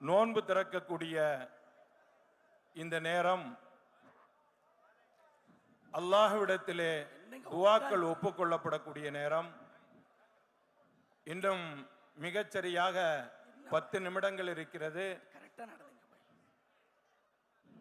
நோன்பு திறக்கக்கூடிய இந்த நேரம் அல்லாஹ்விடத்திலே துவாக்கள் ஒப்புக்கொள்ளப்படக்கூடிய நேரம். இன்னும் மிகச்சரியாக பத்து நிமிடங்கள் இருக்கிறது.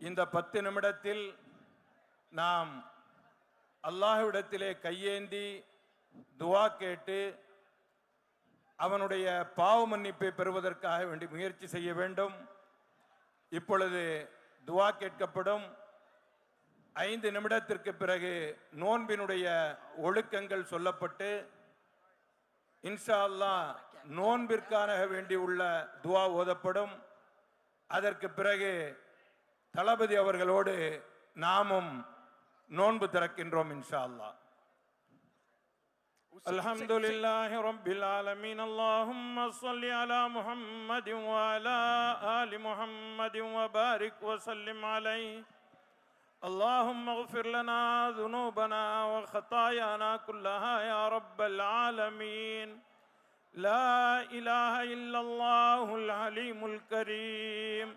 இந்த பத்து நிமிடத்தில் நாம் அல்லாஹ்விடத்திலே கையேந்தி துவா கேட்டு அவனுடைய பாவ மன்னிப்பை பெறுவதற்காக வேண்டி முயற்சி செய்ய வேண்டும். இப்பொழுது துவா கேட்கப்படும். ஐந்து நிமிடத்திற்கு பிறகு நோன்பினுடைய ஒழுக்கங்கள் சொல்லப்பட்டு இன்ஷா அல்லாஹ் நோன்பிற்கான வேண்டி உள்ள துவா ஓதப்படும். அதற்கு பிறகு தளபதி அவர்களோடு நாமும் நோன்பு திறக்கின்றோம் இன்ஷா அல்லாஹ். الحمد لله رب العالمين اللهم صل على محمد وعلى آل محمد وبارك وسلم عليه اللهم اغفر لنا ذنوبنا وخطايانا كلها يا رب العالمين لا إله إلا الله العليم الكريم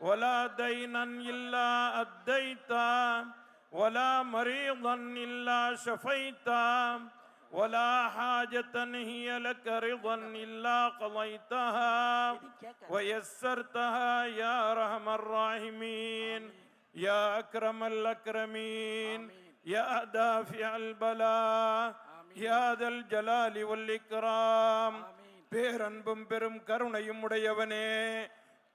ولا دينا إلا أديته ولا مريضا إلا شفيته ولا حاجة هي لك رضا إلا قضيتها ويسرتها يا أرحم الراحمين يا أكرم الأكرمين يا دافع البلاء يا ذا الجلال والإكرام பேரன்பும் பெரும் கருணையும் உடையவனே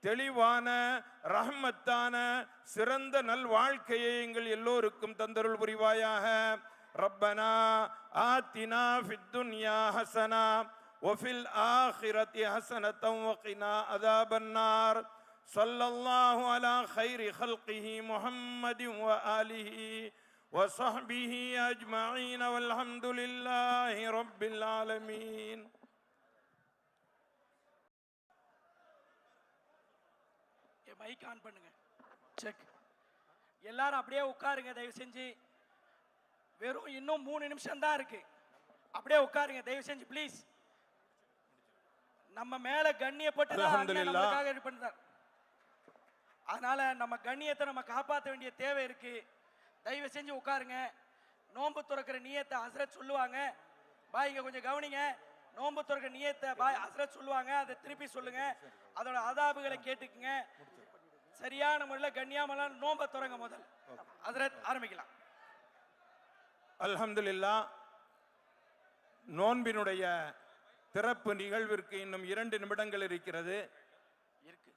தெளிவான ரஹ்மத்தான சிறந்த நல் வாழ்க்கையை எங்கள் எல்லோருக்கும் தந்தருள் புரிவாயாக ரப்பனா ஆத்தினா ஃபித் துன்யா ஹசனா وفي الآخرة حسنة وقنا عذاب النار صلى الله على خير خلقه محمد وآله وصحبه أجمعين والحمد لله رب العالمين மைக் ஆன் பண்ணுங்க. செக் எல்லாரும் அப்படியே உட்காருங்க தயவு செஞ்சு. வெறும் இன்னும் மூணு நிமிஷம் தான் இருக்கு. அப்படியே உட்காருங்க தயவு செஞ்சு ப்ளீஸ் நம்ம மேல கண்ணியப்பட்டு. நம்மளுக்காக இது பண்றார். அதனால நம்ம கண்ணியத்தை நம்ம காப்பாற்ற வேண்டிய தேவை இருக்கு. தயவு செஞ்சு உட்காருங்க. நோன்பு துறக்கிற நியத்தை ஹஸ்ரத் சொல்லுவாங்க. பாய் இங்க கொஞ்சம் கவனிங்க. நோன்பு துறக்கிற நியத்தை பாய் ஹஸ்ரத் சொல்லுவாங்க அதை திருப்பி சொல்லுங்க. அதோட அதாபுகளை கேட்டுக்குங்க. சரியான முறையில் கண்ணியாமலாம் நோன்பை துறங்க முதல். ஹஸ்ரத் ஆரம்பிக்கலாம். அல்ஹம்துலில்லா நோன்பினுடைய திறப்பு நிகழ்விற்கு இன்னும் இரண்டு நிமிடங்கள் இருக்கிறது. இருக்கு.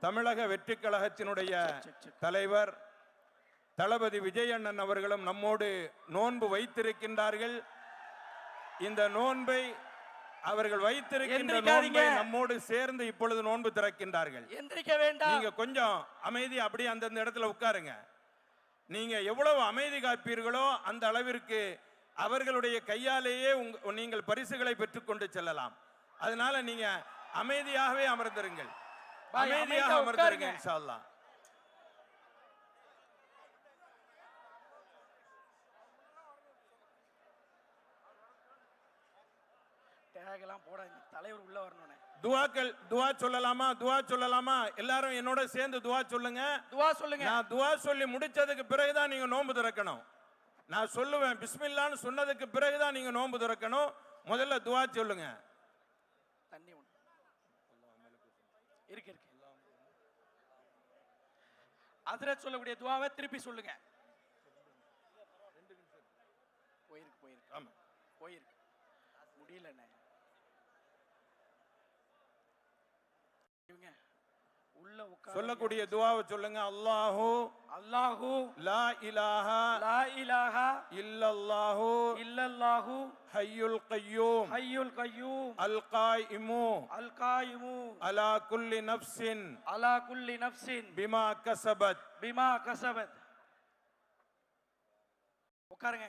தமிழக வெற்றிக் கழகத்தினுடைய. தலைவர் தளபதி விஜயண்ணன் அவர்களும் நம்மோடு நோன்பு வைத்திருக்கின்றார்கள். இந்த நோன்பை அவர்கள் வைத்திருக்கின்ற. நோன்பை நம்மோடு சேர்ந்து இப்பொழுது நோன்பு திறக்கின்றார்கள். எந்திரிக்க வேண்டாம். நீங்க கொஞ்சம் அமைதி அப்படியே அந்தந்த இடத்துல உட்காருங்க. நீங்க எவ்வளவு அமைதி காப்பீர்களோ அந்த அளவிற்கு அவர்களுடைய கையாலேயே உங்க நீங்கள் பரிசுகளை பெற்றுக்கொண்டு செல்லலாம். அதனால நீங்க அமைதியாகவே அமர்ந்திருங்கள். அமைதியாக அமைதியா அமர்ந்திருங்க. இன்ஷா அல்லாஹ் டேக் எல்லாம் போடாதீங்க. தலைவர் உள்ள வரணும்னே. துவாக்கள் துவா சொல்லலாமா? துவா சொல்லலாமா? எல்லாரும் என்னோட சேர்ந்து துவா சொல்லுங்க. துவா சொல்லுங்க. நான் துவா சொல்லி முடிச்சதுக்கு பிறகுதான் நீங்க நோன்பு திறக்கணும். நான் சொல்லுவேன் பிஸ்மில்லான்னு சொன்னதுக்கு பிறகுதான் நீங்க நோன்பு திறக்கணும். முதல்ல துவா சொல்லுங்க. தண்ணி இருக்கு இருக்கு. ஹஸ்ரத் சொல்லக்கூடிய துவாவை திருப்பி சொல்லுங்க. போயிருக்கு போயிருக்கு. ஆமா. போயிருக்கு. முடியலண்ணே. சொல்லக்கூடிய துவாவை சொல்லுங்க. அல்லாஹு அல்லாஹு லா இலாஹா லா இலாஹா இல்லல்லாஹு இல்லல்லாஹு ஹய்யுல் கய்யூம் ஹய்யுல் கய்யூம் அல் காயிமு. அல் காயிமு அலா குல்லி நஃப்ஸின். அலா குல்லி நஃப்ஸின். பிமா கசபத். பிமா கசபத். உட்காருங்க.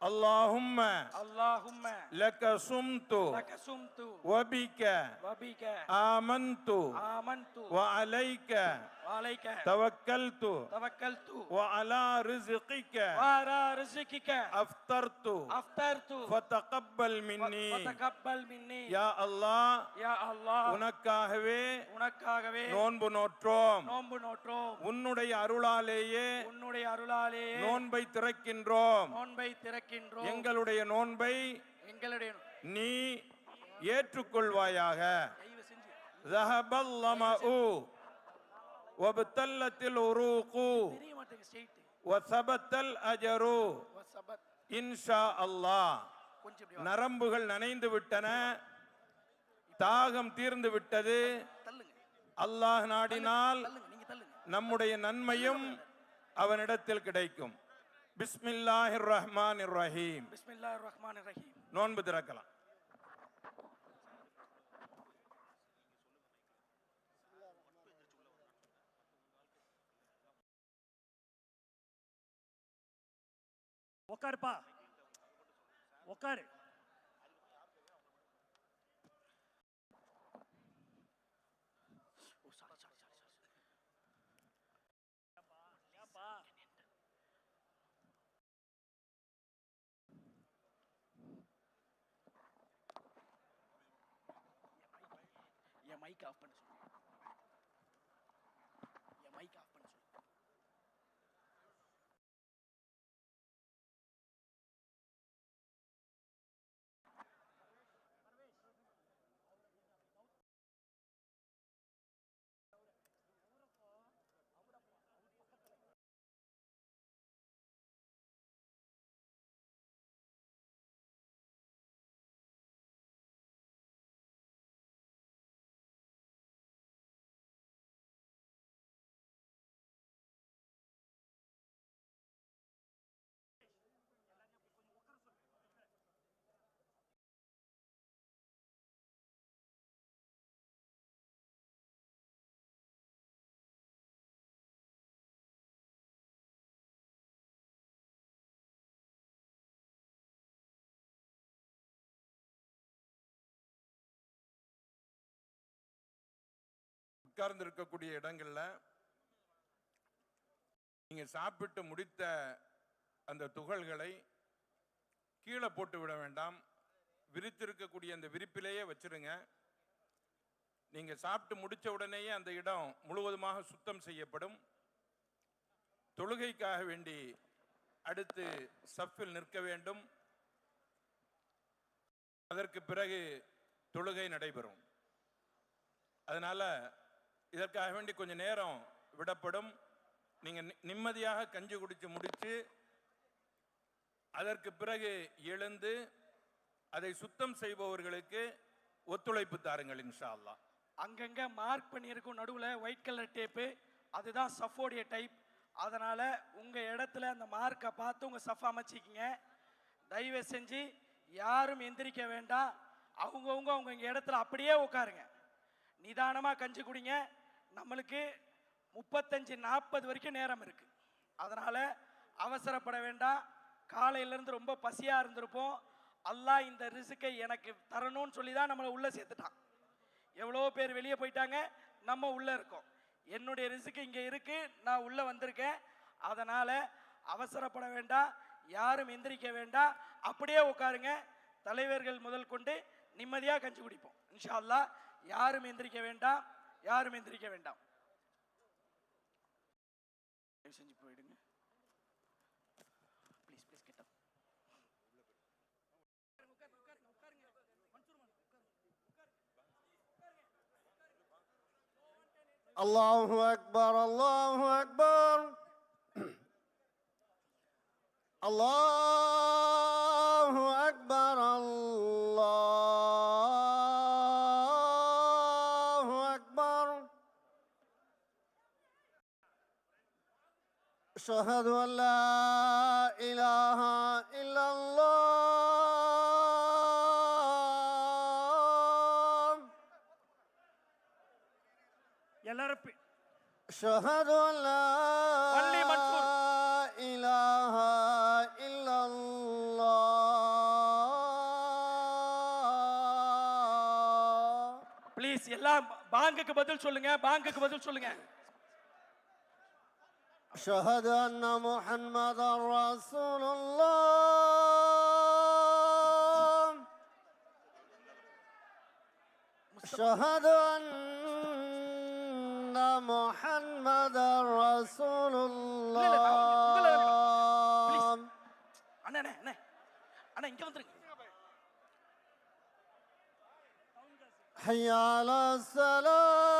اللهم اللهم لك صمت لك صمت وبك وبك آمنت آمنت وعليك வலைக توكلت தவக்கல்து وعلى رزقك வாரா ரிஸ்கிக أفطرت அஃப்தர்து فتقبل مني வதகப்பல் மின்னி யா அல்லாஹ் யா அல்லாஹ் உனக்காகவே உனக்காகவே நோன்பு நோற்றோம் நோன்பு நோற்றோம் உன்னுடைய அருளாலேயே உன்னுடைய அருளாலே நோன்பை திறக்கின்றோம் நோன்பை திறக்கின்றோம் எங்களுடைய நோன்பை எங்களுடைய நீ ஏற்றுக்கொள்வாயாக தயவு செஞ்சு ذهب الظمأ ஒபத்தல்லத்தில் உருகு. வசபத்தல் அஜரு. இன்ஷா அல்லாஹ் நரம்புகள் நனைந்து விட்டன. தாகம் தீர்ந்து விட்டது. அல்லாஹ் நாடினால் நம்முடைய நன்மையும் அவனிடத்தில் கிடைக்கும். பிஸ்மில்லாஹிர் ரஹ்மான் ரஹீம் நோன்பு திறக்கலாம். உக்காருப்பா. உக்காரு. என் மைக் ஆஃப் பண்ண சொல்லுங்க உட்கார்ந்து இருக்கக்கூடிய இடங்கள்ல நீங்க சாப்பிட்டு முடித்த அந்த துகள்களை கீழே போட்டு விட வேண்டாம். விரித்திருக்கக்கூடிய அந்த விரிப்பிலேயே வச்சிருங்க. நீங்க சாப்பிட்டு முடிச்ச உடனேயே அந்த இடம் முழுவதுமாக சுத்தம் செய்யப்படும். தொழுகைக்காக வேண்டி அடுத்து சஃப்பில் நிற்க வேண்டும். அதற்கு பிறகு தொழுகை நடைபெறும். அதனால இதற்காக வேண்டி கொஞ்சம் நேரம் விடப்படும். நீங்கள் நி- நிம்மதியாக கஞ்சி குடித்து முடித்து அதற்கு பிறகு எழுந்து அதை சுத்தம் செய்பவர்களுக்கு ஒத்துழைப்பு தாருங்கள் இன்ஷா அல்லா அங்கங்க மார்க் பண்ணியிருக்கும் நடுவில் ஒயிட் கலர் டேப்பு அதுதான் சஃபோடைய டைப் அதனால் உங்கள் இடத்துல அந்த மார்க்கை பார்த்து உங்கள் சஃப் அமைச்சிக்கிங்க. தயவு செஞ்சு யாரும் எந்திரிக்க வேண்டாம். அவங்கவுங்க அவங்க இடத்துல அப்படியே உட்காருங்க. நிதானமாக கஞ்சி குடிங்க. நம்மளுக்கு முப்பத்தஞ்சு நாற்பது வரைக்கும் நேரம் இருக்கு. அதனால அவசரப்பட வேண்டாம். காலையிலேருந்து ரொம்ப பசியாக இருந்திருப்போம். அல்லாஹ் இந்த ரிசுக்கை எனக்கு தரணும்னு சொல்லி தான் நம்மளை உள்ளே சேர்த்துட்டான். எவ்வளோ பேர் வெளியே போயிட்டாங்க. நம்ம உள்ளே இருக்கோம். என்னுடைய ரிசுக்கு இங்கே இருக்குது நான் உள்ளே வந்திருக்கேன். அதனால் அவசரப்பட வேண்டாம். யாரும் எந்திரிக்க வேண்டாம். அப்படியே உட்காருங்க. தலைவர்கள் முதல் கொண்டு நிம்மதியாக கஞ்சி குடிப்போம். இன்ஷா அல்லாஹ் யாரும் எந்திரிக்க வேண்டாம். யாரும் எந்திரிக்க வேண்டாம். செஞ்சு போயிடுங்க. ப்ளீஸ் ப்ளீஸ் கிட்ட அல்லாஹு அக்பர் அல்லாஹு அக்பர் அல்லாஹு அக்பர் அல்லாஹ் أشهد أن لا إله إلا الله எல்லாரும் பி- أشهد أن لا வள்ளி மன்சூர். إله إلا الله ப்ளீஸ் எல்லாம் பாங்குக்கு பதில் சொல்லுங்க பாங்குக்கு பதில் சொல்லுங்க أشهد أن محمد رسول الله. أشهد أن محمد رسول الله. أنا أنا أنا أنا حي على السلام.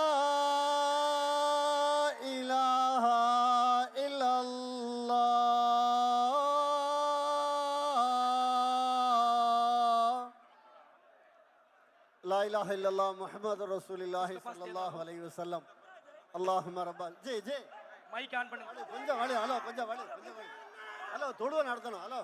லாயிலாக இல்லல்லா முஹமது ரசூலில்லாஹி சல்லாஹ் அலை வசல்லம் அல்லாஹ் ரபா ஜே ஜே மைக் ஆன் பண்ணுங்க கொஞ்சம் வலி ஹலோ கொஞ்சம் வலி கொஞ்சம் வலி ஹலோ தொழுவ நடத்தணும் ஹலோ